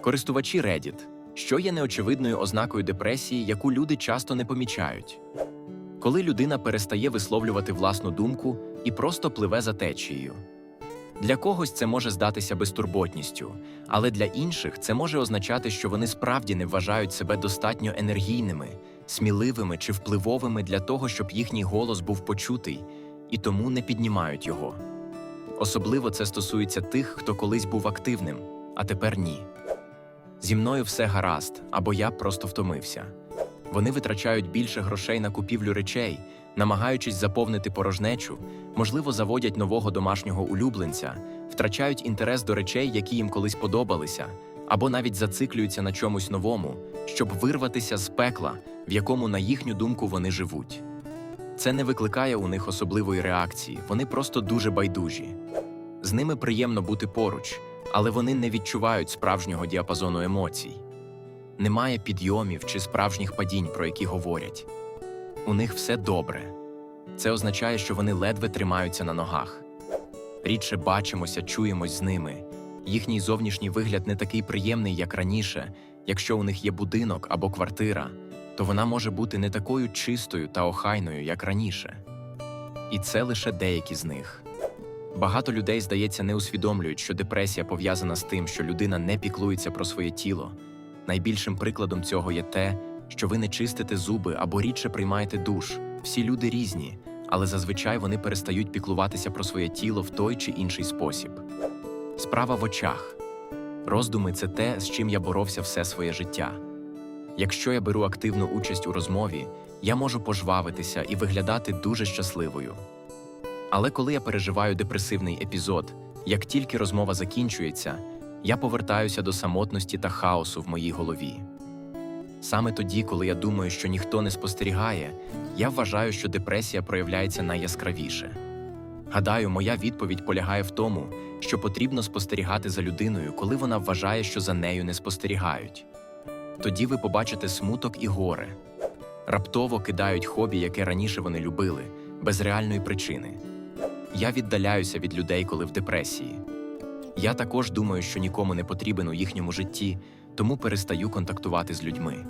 Користувачі Reddit. Що є неочевидною ознакою депресії, яку люди часто не помічають? Коли людина перестає висловлювати власну думку і просто пливе за течією. Для когось це може здатися безтурботністю, але для інших це може означати, що вони справді не вважають себе достатньо енергійними, сміливими чи впливовими для того, щоб їхній голос був почутий, і тому не піднімають його. Особливо це стосується тих, хто колись був активним, а тепер ні. Зі мною все гаразд, або я просто втомився. Вони витрачають більше грошей на купівлю речей, намагаючись заповнити порожнечу, можливо, заводять нового домашнього улюбленця, втрачають інтерес до речей, які їм колись подобалися, або навіть зациклюються на чомусь новому, щоб вирватися з пекла, в якому, на їхню думку, вони живуть. Це не викликає у них особливої реакції, вони просто дуже байдужі. З ними приємно бути поруч, але вони не відчувають справжнього діапазону емоцій. Немає підйомів чи справжніх падінь, про які говорять. У них все добре. Це означає, що вони ледве тримаються на ногах. Рідше бачимося, чуємось з ними. Їхній зовнішній вигляд не такий приємний, як раніше. Якщо у них є будинок або квартира, то вона може бути не такою чистою та охайною, як раніше. І це лише деякі з них. Багато людей, здається, не усвідомлюють, що депресія пов'язана з тим, що людина не піклується про своє тіло. Найбільшим прикладом цього є те, що ви не чистите зуби або рідше приймаєте душ. Всі люди різні, але зазвичай вони перестають піклуватися про своє тіло в той чи інший спосіб. Справа в очах. Роздуми це те, з чим я боровся все своє життя. Якщо я беру активну участь у розмові, я можу пожвавитися і виглядати дуже щасливою. Але коли я переживаю депресивний епізод, як тільки розмова закінчується, я повертаюся до самотності та хаосу в моїй голові. Саме тоді, коли я думаю, що ніхто не спостерігає, я вважаю, що депресія проявляється найяскравіше. Гадаю, моя відповідь полягає в тому, що потрібно спостерігати за людиною, коли вона вважає, що за нею не спостерігають. Тоді ви побачите смуток і горе. Раптово кидають хобі, яке раніше вони любили, без реальної причини. Я віддаляюся від людей, коли в депресії. Я також думаю, що нікому не потрібен у їхньому житті, тому перестаю контактувати з людьми.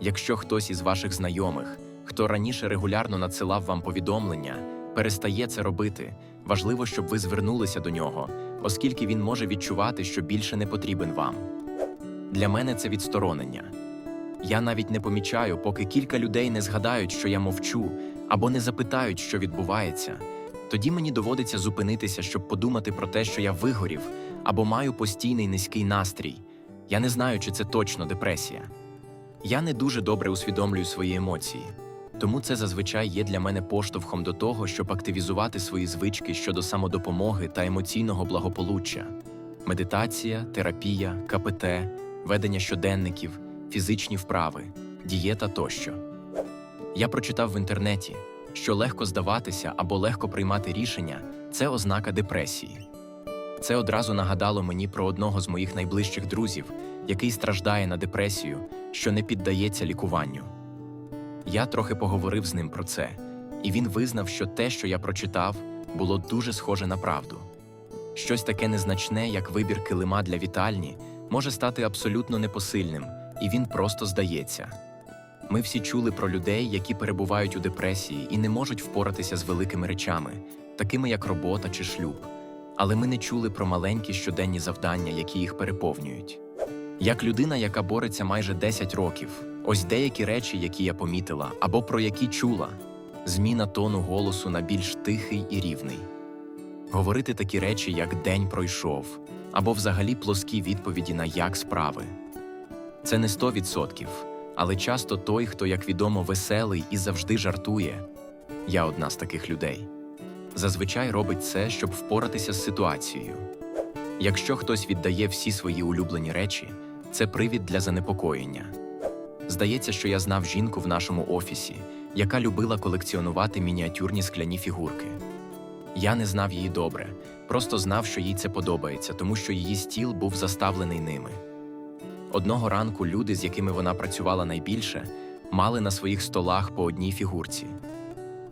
Якщо хтось із ваших знайомих, хто раніше регулярно надсилав вам повідомлення, перестає це робити, важливо, щоб ви звернулися до нього, оскільки він може відчувати, що більше не потрібен вам. Для мене це відсторонення. Я навіть не помічаю, поки кілька людей не згадають, що я мовчу, або не запитають, що відбувається. Тоді мені доводиться зупинитися, щоб подумати про те, що я вигорів або маю постійний низький настрій. Я не знаю, чи це точно депресія. Я не дуже добре усвідомлюю свої емоції, тому це зазвичай є для мене поштовхом до того, щоб активізувати свої звички щодо самодопомоги та емоційного благополуччя: медитація, терапія, КПТ, ведення щоденників, фізичні вправи, дієта тощо. Я прочитав в інтернеті, що легко здаватися або легко приймати рішення це ознака депресії. Це одразу нагадало мені про одного з моїх найближчих друзів, який страждає на депресію, що не піддається лікуванню. Я трохи поговорив з ним про це, і він визнав, що те, що я прочитав, було дуже схоже на правду. Щось таке незначне, як вибір килима для вітальні, може стати абсолютно непосильним, і він просто здається. Ми всі чули про людей, які перебувають у депресії і не можуть впоратися з великими речами, такими як робота чи шлюб. Але ми не чули про маленькі щоденні завдання, які їх переповнюють. Як людина, яка бореться майже 10 років, ось деякі речі, які я помітила, або про які чула, зміна тону голосу на більш тихий і рівний. Говорити такі речі, як день пройшов, або взагалі плоскі відповіді на як справи. Це не 100%, але часто той, хто, як відомо, веселий і завжди жартує. Я одна з таких людей. Зазвичай робить це, щоб впоратися з ситуацією. Якщо хтось віддає всі свої улюблені речі, це привід для занепокоєння. Здається, що я знав жінку в нашому офісі, яка любила колекціонувати мініатюрні скляні фігурки. Я не знав її добре, просто знав, що їй це подобається, тому що її стіл був заставлений ними. Одного ранку люди, з якими вона працювала найбільше, мали на своїх столах по одній фігурці.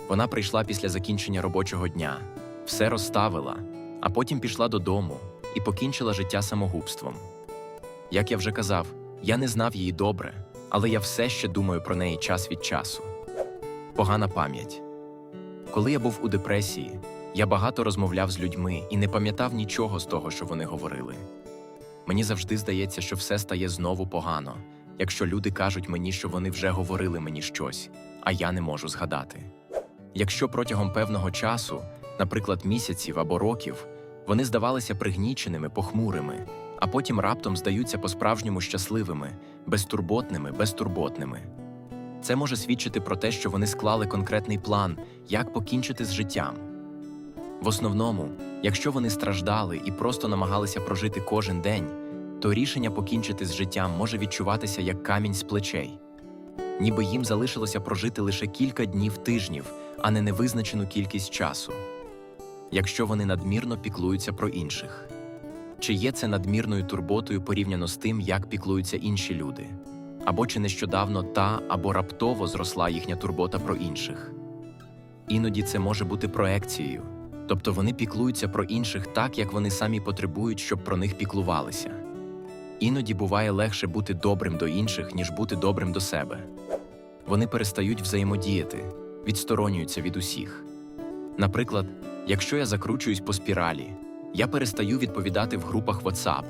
Вона прийшла після закінчення робочого дня, все розставила, а потім пішла додому і покінчила життя самогубством. Як я вже казав, я не знав її добре, але я все ще думаю про неї час від часу. Погана пам'ять. Коли я був у депресії, я багато розмовляв з людьми і не пам'ятав нічого з того, що вони говорили. Мені завжди здається, що все стає знову погано, якщо люди кажуть мені, що вони вже говорили мені щось, а я не можу згадати. Якщо протягом певного часу, наприклад, місяців або років, вони здавалися пригніченими, похмурими, а потім раптом здаються по-справжньому щасливими, безтурботними, безтурботними. Це може свідчити про те, що вони склали конкретний план, як покінчити з життям. В основному, якщо вони страждали і просто намагалися прожити кожен день, то рішення покінчити з життям може відчуватися як камінь з плечей, ніби їм залишилося прожити лише кілька днів тижнів, а не невизначену кількість часу. Якщо вони надмірно піклуються про інших, чи є це надмірною турботою порівняно з тим, як піклуються інші люди, або чи нещодавно та або раптово зросла їхня турбота про інших. Іноді це може бути проекцією, тобто вони піклуються про інших так, як вони самі потребують, щоб про них піклувалися. Іноді буває легше бути добрим до інших, ніж бути добрим до себе. Вони перестають взаємодіяти, відсторонюються від усіх. Наприклад, якщо я закручуюсь по спіралі, я перестаю відповідати в групах WhatsApp,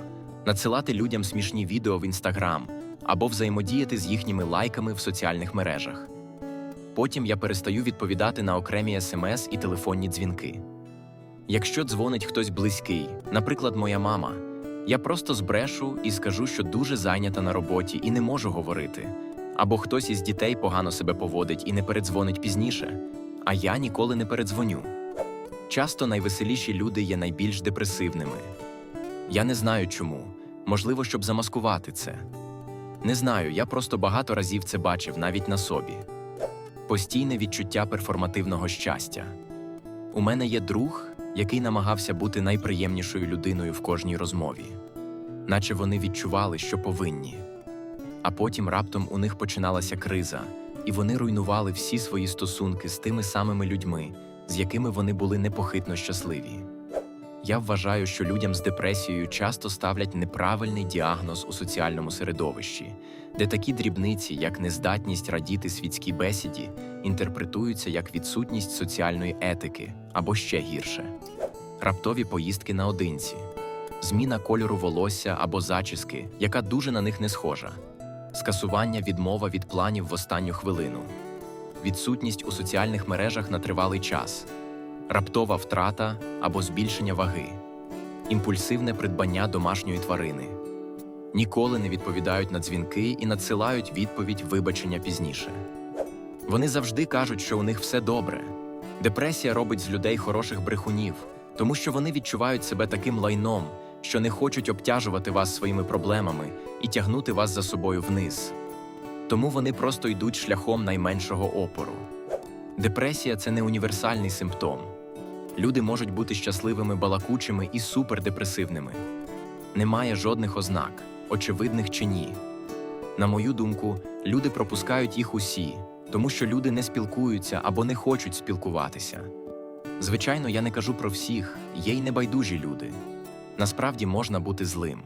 надсилати людям смішні відео в Instagram або взаємодіяти з їхніми лайками в соціальних мережах. Потім я перестаю відповідати на окремі смс і телефонні дзвінки. Якщо дзвонить хтось близький, наприклад, моя мама, я просто збрешу і скажу, що дуже зайнята на роботі і не можу говорити. Або хтось із дітей погано себе поводить і не передзвонить пізніше, а я ніколи не передзвоню. Часто найвеселіші люди є найбільш депресивними. Я не знаю чому, можливо, щоб замаскувати це. Не знаю, я просто багато разів це бачив навіть на собі. Постійне відчуття перформативного щастя. У мене є друг, який намагався бути найприємнішою людиною в кожній розмові, наче вони відчували, що повинні. А потім раптом у них починалася криза, і вони руйнували всі свої стосунки з тими самими людьми, з якими вони були непохитно щасливі. Я вважаю, що людям з депресією часто ставлять неправильний діагноз у соціальному середовищі, де такі дрібниці, як нездатність радіти світській бесіді, інтерпретуються як відсутність соціальної етики або ще гірше раптові поїздки наодинці, зміна кольору волосся або зачіски, яка дуже на них не схожа, скасування відмова від планів в останню хвилину, відсутність у соціальних мережах на тривалий час, раптова втрата або збільшення ваги, імпульсивне придбання домашньої тварини. Ніколи не відповідають на дзвінки і надсилають відповідь вибачення пізніше. Вони завжди кажуть, що у них все добре. Депресія робить з людей хороших брехунів, тому що вони відчувають себе таким лайном, що не хочуть обтяжувати вас своїми проблемами і тягнути вас за собою вниз. Тому вони просто йдуть шляхом найменшого опору. Депресія це не універсальний симптом. Люди можуть бути щасливими балакучими і супердепресивними. Немає жодних ознак, очевидних чи ні. На мою думку, люди пропускають їх усі, тому що люди не спілкуються або не хочуть спілкуватися. Звичайно, я не кажу про всіх, є й небайдужі люди. Насправді можна бути злим.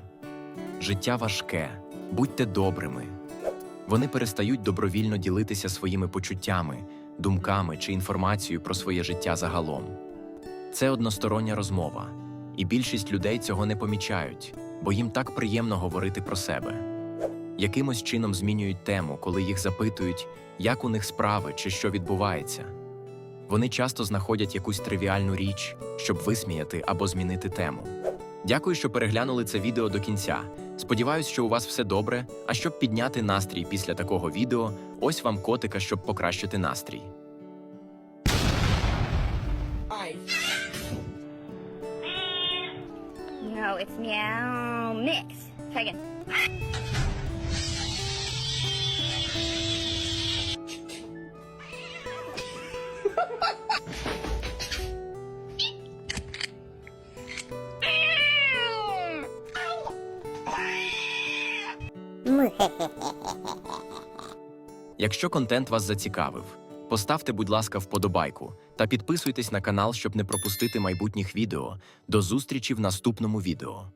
Життя важке, будьте добрими. Вони перестають добровільно ділитися своїми почуттями, думками чи інформацією про своє життя загалом. Це одностороння розмова, і більшість людей цього не помічають, бо їм так приємно говорити про себе. Якимось чином змінюють тему, коли їх запитують, як у них справи чи що відбувається. Вони часто знаходять якусь тривіальну річ, щоб висміяти або змінити тему. Дякую, що переглянули це відео до кінця. Сподіваюсь, що у вас все добре. А щоб підняти настрій після такого відео, ось вам котика, щоб покращити настрій. It's meow mix. Try again. Якщо контент вас зацікавив, поставте, будь ласка, вподобайку та підписуйтесь на канал, щоб не пропустити майбутніх відео. До зустрічі в наступному відео.